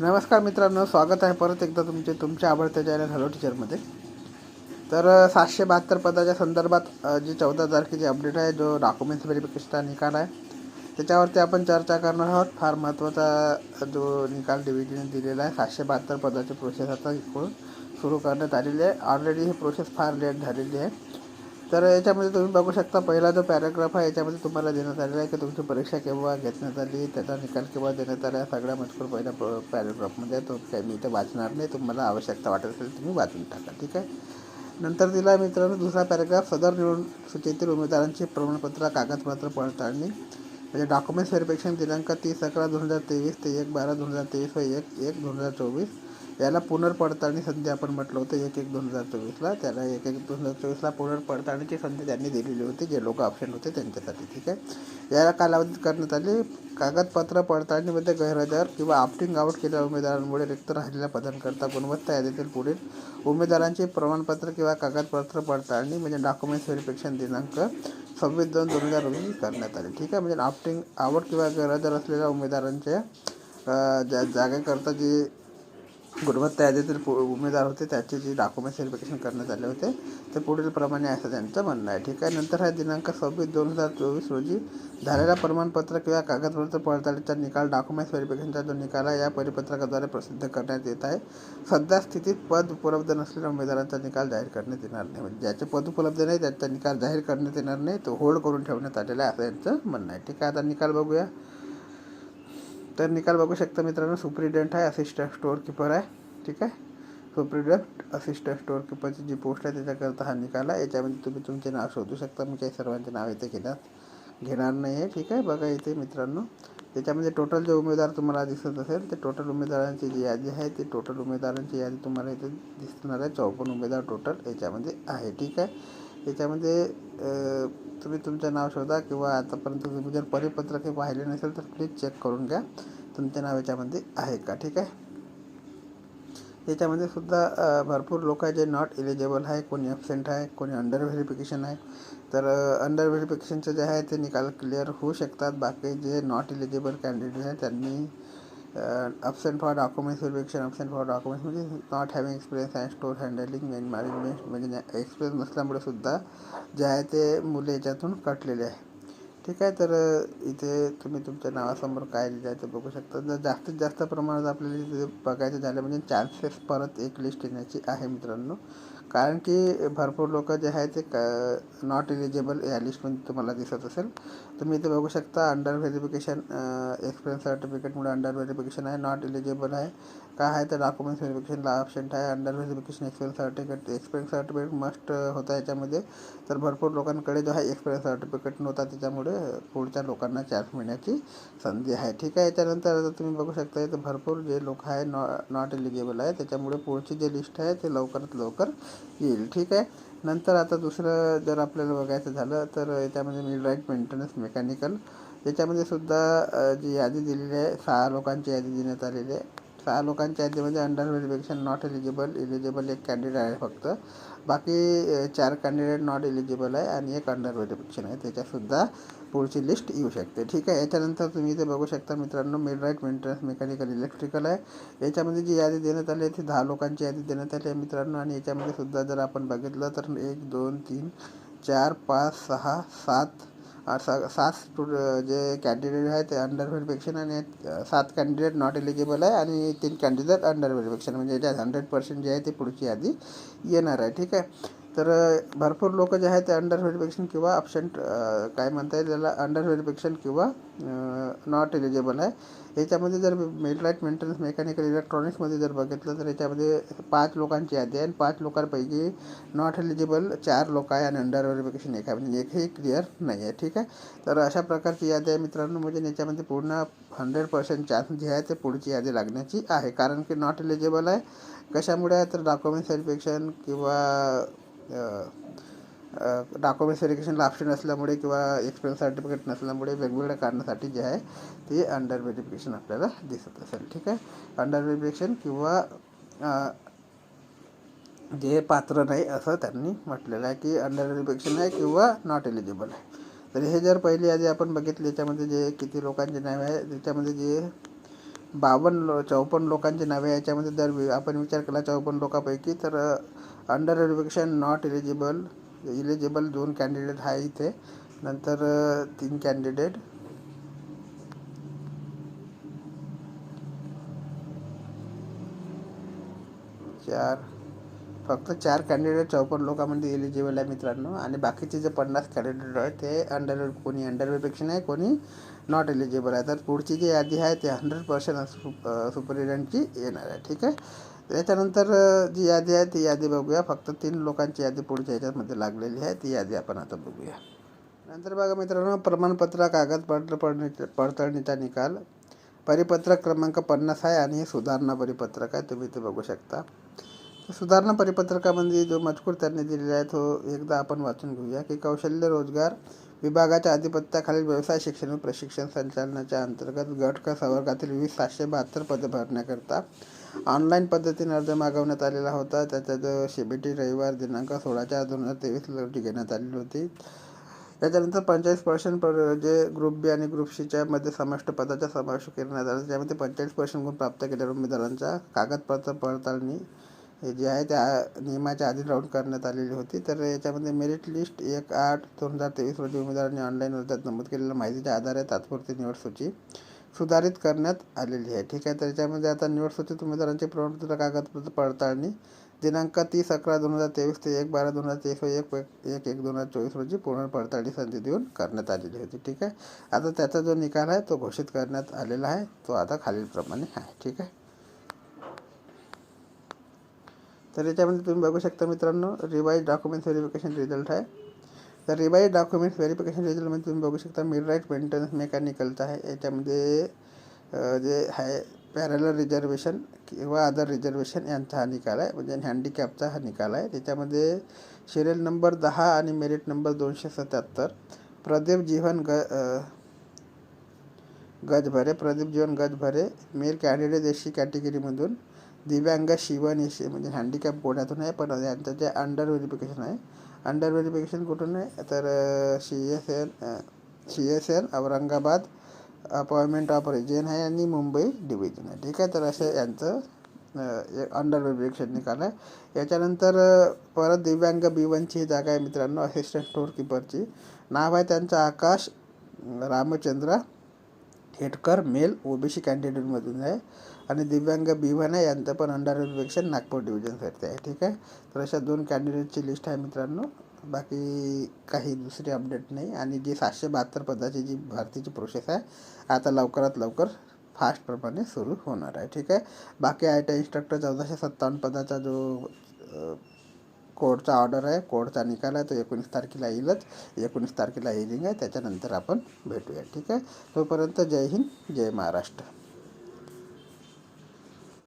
नमस्कार मित्रांनो स्वागत आहे परत एकदा तुमचे तुमच्या आवडत्या चॅनल हॅलो टीचरमध्ये तर सातशे बहात्तर पदाच्या संदर्भात जे जी चौदा तारखेची अपडेट आहे जो डॉक्युमेंट्स व्हेरिफिकेशनचा निकाल आहे त्याच्यावरती आपण चर्चा करणार आहोत. फार महत्त्वाचा जो निकाल डिव्हिजन दिलेला आहे सातशे बहात्तर पदाची प्रोसेस आता इकडून सुरू करण्यात आलेली आहे. ऑलरेडी ही प्रोसेस फार लेट झालेली आहे. तर याच्यामध्ये तुम्ही बघू शकता पहिला जो पॅराग्राफ आहे याच्यामध्ये तुम्हाला देण्यात आलेला आहे की तुमची परीक्षा केव्हा घेण्यात आली त्याचा निकाल केव्हा देण्यात आला सगळ्या मजकूर पहिल्या प- पॅराग्राफमध्ये तो काय मी इथं वाचणार नाही तुम्हाला आवश्यकता वाटत असेल तुम्ही वाचून टाका ठीक आहे? नंतर दिला मित्रांनो दुसरा पॅराग्राफ सदर निवडून सूचीतील उमेदवारांची प्रमाणपत्र कागदपत्र पडताळणी. म्हणजे डॉक्युमेंट्स व्हेरिफिकेशन दिनांक तीस अकरा दोन हजार तेवीस ते एक बारा दोन हजार तेवीस व एक एक दोन हजार चोवीस. याला पुनर्पडताळणी संधी आपण म्हटलं होतं एक एक दोन हजार चोवीसला. त्याला एक एक दोन हजार चोवीसला पुनर्पडताळणीची संधी त्यांनी दिलेली होती जे लोक ऑप्शन होते त्यांच्यासाठी ठीक आहे? याला कालावधीत करण्यात आली. कागदपत्र पडताळणीमध्ये गैरहजर किंवा ऑप्टिंग आउट केलेल्या उमेदवारांमुळे रिक्त राहिलेल्या पदांकरता गुणवत्ता यादीतील पुढील उमेदवारांचे प्रमाणपत्र किंवा कागदपत्र पडताळणी म्हणजे डॉक्युमेंट्स व्हेरिफिकेशन दिनांक सव्वीस दोन दोन हजार रोजी करण्यात आली ठीक आहे? म्हणजे ऑप्टिंग आउट किंवा गैरहजर असलेल्या उमेदवारांच्या ज्या जागेकरता जे गुणवत्ता यादीतील पु- उमेदवार होते त्याचे जे डॉक्युमेंट्स व्हेरिफिकेशन करण्यात आले होते ते पुढील प्रमाणे असं त्यांचं म्हणणं आहे. ठीक आहे? नंतर हा दिनांक सव्वीस दोन हजार चोवीस रोजी झालेला प्रमाणपत्र किंवा कागदपत्र पडताळीचा निकाल डॉक्युमेंट्स व्हेरिफिकेशनचा जो निकाल आहे या परिपत्रकाद्वारे प्रसिद्ध करण्यात येत आहे. सध्या स्थितीत पद उपलब्ध नसलेल्या उमेदवारांचा निकाल जाहीर करण्यात येणार नाही. म्हणजे ज्याचे पद उपलब्ध नाही त्याचा निकाल जाहीर करण्यात येणार नाही तो होल्ड करून ठेवण्यात आलेला आहे असं यांचं म्हणणं आहे. ठीक आहे? आता निकाल बघूया. तर निकाल बघू शकता मित्रांनो सुप्रिटेंडंट आहे असिस्टंट स्टोअर किपर आहे ठीक आहे? सुप्रिटेंडंट असिस्टंट स्टोअर किपरची जी पोस्ट आहे त्याच्याकरता हा निकाल आहे. याच्यामध्ये तुम्ही तुमचे नाव शोधू शकता. मी काही सर्वांचे नाव इथे घेण्यात घेणार नाही आहे ठीक आहे? बघा इथे मित्रांनो त्याच्यामध्ये टोटल जे उमेदवार तुम्हाला दिसत असेल ते टोटल उमेदवारांची जी यादी आहे ती टोटल उमेदवारांची यादी तुम्हाला इथे दिसणार आहे. चौपन्न उमेदवार टोटल याच्यामध्ये आहे ठीक आहे? याच्यामध्ये तुम्ही तुमचं नाव शोधा किंवा आतापर्यंत तुम्ही जर परिपत्रक हे पाहिले नसेल तर प्लीज चेक करून घ्या. तुमचे नाव याच्यामध्ये आहे का? ठीक आहे? याच्यामध्ये सुद्धा भरपूर लोक आहे जे नॉट इलिजिबल आहे. कोणी ॲबसेंट आहे कोणी अंडर व्हेरिफिकेशन आहे. तर अंडर व्हेरिफिकेशनचं जे आहे ते निकाल क्लिअर होऊ शकतात. बाकी जे नॉट इलिजिबल कॅन्डिडेट आहे त्यांनी absent for documents verification absent for documents म्हणजे not having experience and store handling main management म्हणजे एक्सपिरियन्स नसल्यामुळे सुद्धा जे आहे ते मुले याच्यातून कटलेले आहे. ठीक आहे तर इथे तुम्ही तुमच्या नावासमोर काय लिहिलं आहे ते बघू शकता. जर जास्तीत जास्त प्रमाणात आपल्याला इथे बघायचं झालं म्हणजे चान्सेस परत एक लिस्ट येण्याची आहे मित्रांनो. कारण की भरपूर लोक जे आहे ते क नॉट इलिजिबल या लिस्टमध्ये तुम्हाला दिसत असेल. तुम्ही इथे बघू शकता अंडर व्हेरिफिकेशन एक्सपिरियन्स सर्टिफिकेटमुळे अंडर व्हेरिफिकेशन आहे नॉट इलिजिबल आहे. काय आहे तर डॉक्युमेंट्स व्हेरिफिकेशनला ऑप्शन आहे. Under verification experience certificate experience certificate must होता याच्यामध्ये. तर भरपूर लोकांकडे जो आहे एक्सपिरियन्स सर्टिफिकेट नव्हता त्याच्यामुळे पुढच्या लोकांना चान्स मिळण्याची संधी आहे. ठीक आहे याच्यानंतर आता तुम्ही बघू शकता तर भरपूर जे लोक आहे नॉ नॉट एलिजिबल आहे. त्याच्यामुळे पुढची जे लिस्ट आहे ते लवकरात लवकर येईल. ठीक आहे नंतर आता दुसरं जर आपल्याला बघायचं झालं तर याच्यामध्ये मी राईट मेंटेनन्स मेकॅनिकल याच्यामध्ये सुद्धा जी यादी दिलेली आहे सहा लोकांची यादी देण्यात आलेली आहे. सहा लोकांच्या यादीमध्ये under verification not eligible eligible एक कॅन्डिडेट आहे फक्त. बाकी चार कॅन्डिडेट नॉट एलिजिबल आहे आणि एक अंडर व्हेरिफिकेशन आहे. त्याच्यासुद्धा पुढची लिस्ट येऊ शकते. ठीक आहे? याच्यानंतर तुम्ही इथे बघू शकता मित्रांनो मिडराईट मेंटेनन्स मेकॅनिकल इलेक्ट्रिकल आहे. याच्यामध्ये जी यादी देण्यात आली आहे ती दहा लोकांची यादी देण्यात आली आहे मित्रांनो. आणि याच्यामध्ये सुद्धा जर आपण बघितलं तर एक दोन तीन चार पाच सहा सात सा सात स्टुड जे कॅन्डिडेट आहे ते अंडर व्हेरिफिकेशन आणि सात कॅन्डिडेट नॉट एलिजिबल आहे आणि तीन कॅन्डिडेट अंडर व्हेरिफिकेशन म्हणजे याच्यात हंड्रेड पर्सेंट जे आहे ते पुढची यादी येणार आहे ठीक आहे तर भरपूर लोक जे आहेत ते अंडर व्हेरिफिकेशन किंवा ऑप्शन काय म्हणता येईल त्याला अंडर व्हेरिफिकेशन किंवा नॉट एलिजिबल आहे. याच्यामध्ये जर मेटलाईट मेंटेनन्स मेकॅनिकल इलेक्ट्रॉनिक्समध्ये जर बघितलं तर याच्यामध्ये पाच लोकांची यादी आहे. आणि पाच लोकांपैकी नॉट एलिजिबल चार लोक आहे आणि अंडर व्हेरिफिकेशन एक आहे. म्हणजे एकही क्लिअर नाही आहे. ठीक आहे? तर अशा प्रकारची यादी आहे मित्रांनो. म्हणजे याच्यामध्ये पूर्ण हंड्रेड पर्सेंट चान्स जे आहे ते पुढची यादी लागण्याची आहे. कारण की नॉट एलिजिबल आहे. कशामुळे तर डॉक्युमेंट्स व्हेरिफिकेशन किंवा डॉक्युमेंट व्हेरिफिकेशनला ऑप्शन असल्यामुळे किंवा एक्सपिरियन्स सर्टिफिकेट नसल्यामुळे वेगवेगळ्या कारणासाठी जे आहे ते अंडर व्हेरिफिकेशन आपल्याला दिसत असेल. ठीक आहे? अंडर व्हेरिफिकेशन किंवा जे पात्र नाही असं त्यांनी म्हटलेलं आहे की अंडर व्हेरिफिकेशन आहे किंवा नॉट एलिजिबल आहे. तर हे जर पहिली आधी आपण बघितले याच्यामध्ये जे किती लोकांचे नावे आहे त्याच्यामध्ये जे बावन्न लो चौपन्न लोकांची नावे याच्यामध्ये जर वि आपण विचार केला चौपन्न लोकांपैकी तर under verification not eligible eligible दोन कॅन्डिडेट आहे इथे. नंतर तीन कॅन्डिडेट चार. फक्त चार कॅन्डिडेट चौपन्न लोकांमध्ये एलिजिबल आहे मित्रांनो. आणि बाकीचे जे पन्नास कॅन्डिडेट आहेत ते अंडर कोणी अंडर वेरिफिकेशन आहे कोणी नॉट एलिजिबल आहे. तर पुढची जी यादी आहे ते हंड्रेड पर्सेंट सुपरिटेंडंटची येणार आहे. ठीक आहे? त्याच्यानंतर जी यादी आहे ती यादी बघूया. फक्त तीन लोकांची यादी पुढच्या ह्याच्यामध्ये लागलेली आहे. ती यादी आपण आता बघूया. नंतर बघा मित्रांनो प्रमाणपत्र कागदपत्र पडणी पडताळणीचा निकाल. परिपत्रक क्रमांक पन्नास आहे आणि हे सुधारणा परिपत्रक आहे. तुम्ही ते बघू शकता. सुधारणा परिपत्रकामध्ये जो मजकूर त्यांनी दिलेला आहे तो एकदा आपण वाचून घेऊया की कौशल्य रोजगार विभागाच्या आधिपत्याखालील व्यवसाय शिक्षण व प्रशिक्षण संचालनाच्या अंतर्गत गट क संवर्गातील वीस सातशे बहात्तर पदे भरण्याकरता ऑनलाईन पद्धतीने अर्ज मागवण्यात आलेला होता. त्याचा जो शेबीटी रविवार दिनांक सोळा चार दोन हजार तेवीस रोजी घेण्यात आलेली होती. त्याच्यानंतर पंचेचाळीस पर्सेंट पर जे ग्रुप बी आणि ग्रुप सीच्या मध्ये समाविष्ट पदाचा समावेश करण्यात आला. त्यामध्ये पंचेचाळीस पर्सेंट गुण प्राप्त केलेल्या उमेदवारांच्या कागदपत्र पडताळणी हे जे आहे त्या नियमाच्या आधी राऊंड करण्यात आलेली होती. तर याच्यामध्ये मेरिट लिस्ट एक आठ दोन हजार तेवीस रोजी उमेदवारांनी ऑनलाईन अर्जात नमूद केलेल्या माहितीच्या आधारे तात्पुरती निवड सूची सुधारित करण्यात आलेली आहे. ठीक आहे त्याच्यामध्ये आता निवड सूचित उमेदवारांची प्रमाणपत्र कागदपत्र पडताळणी? दिनांक तीस अकरा दोन हजार तेवीस ते एक बारा दोन हजार तेवीस व एक एक एक दोन हजार चोवीस रोजी पूर्ण पडताळणी संधी देऊन करण्यात आलेली होती. ठीक आहे? आता त्याचा जो निकाल आहे तो घोषित करण्यात आलेला आहे. तो आता खालीलप्रमाणे आहे. ठीक आहे? तर याच्यामध्ये तुम्ही बघू शकता मित्रांनो रिवाईज डॉक्युमेंट व्हेरिफिकेशन रिझल्ट आहे. तर रिवाईज डॉक्युमेंट्स व्हेरिफिकेशन रिझल्टमध्ये तुम्ही बघू शकता मिड राईट मेंटेनन्स मेकॅनिकलचं आहे याच्यामध्ये जे आहे पॅरलर रिझर्वेशन किंवा अदर रिझर्वेशन यांचा हा निकाल आहे म्हणजे हँडिकॅपचा हा। निकाल आहे त्याच्यामध्ये सिरियल नंबर दहा आणि मेरिट नंबर दोनशे सत्याहत्तर। प्रदीप जीवन ग Gajbhare Pradeep Jeevan Gajbhare male candidate S C कॅटेगरीमधून दिव्यांग शिवन एस म्हणजे हँडिकॅप कोण्यातून आहे? पण यांचं जे अंडर व्हेरिफिकेशन आहे. अंडर व्हेरिफिकेशन कुठून आहे? तर C S N C S N Aurangabad appointment of region आहे आणि मुंबई डिव्हिजन आहे. ठीक आहे? तर असं यांचं अंडर व्हेरिफिकेशन निकाल आहे. याच्यानंतर परत दिव्यांग बी वनची जागा आहे मित्रांनो असिस्टंट स्टोअर किपरची नाव आहे त्यांचं आकाश रामचंद्र हेटकर मेल ओबीसी कॅन्डिडेटमधून आहे. आणि दिव्यांग बी आहे यांचं पण अंडर व्हेरिफिकेशन नागपूर डिव्हिजनसाठी आहे. ठीक आहे? तर अशा दोन कॅन्डिडेटची लिस्ट आहे मित्रांनो. बाकी काही दुसरी अपडेट नाही. आणि जी सातशे बहात्तर पदाची जी भरतीची प्रोसेस आहे आता लवकरात लवकर फास्टप्रमाणे सुरू होणार आहे. ठीक आहे? बाकी आय टी इन्स्ट्रक्टर चौदाशे सत्तावन्न पदाचा जो कोर्टचा ऑर्डर आहे कोर्टचा निकाल आहे तो एकोणीस तारखेला येईलच. एकोणीस तारखेला हिअरिंग आहे. त्याच्यानंतर आपण भेटूया. ठीक आहे? तोपर्यंत जय हिंद जय महाराष्ट्र.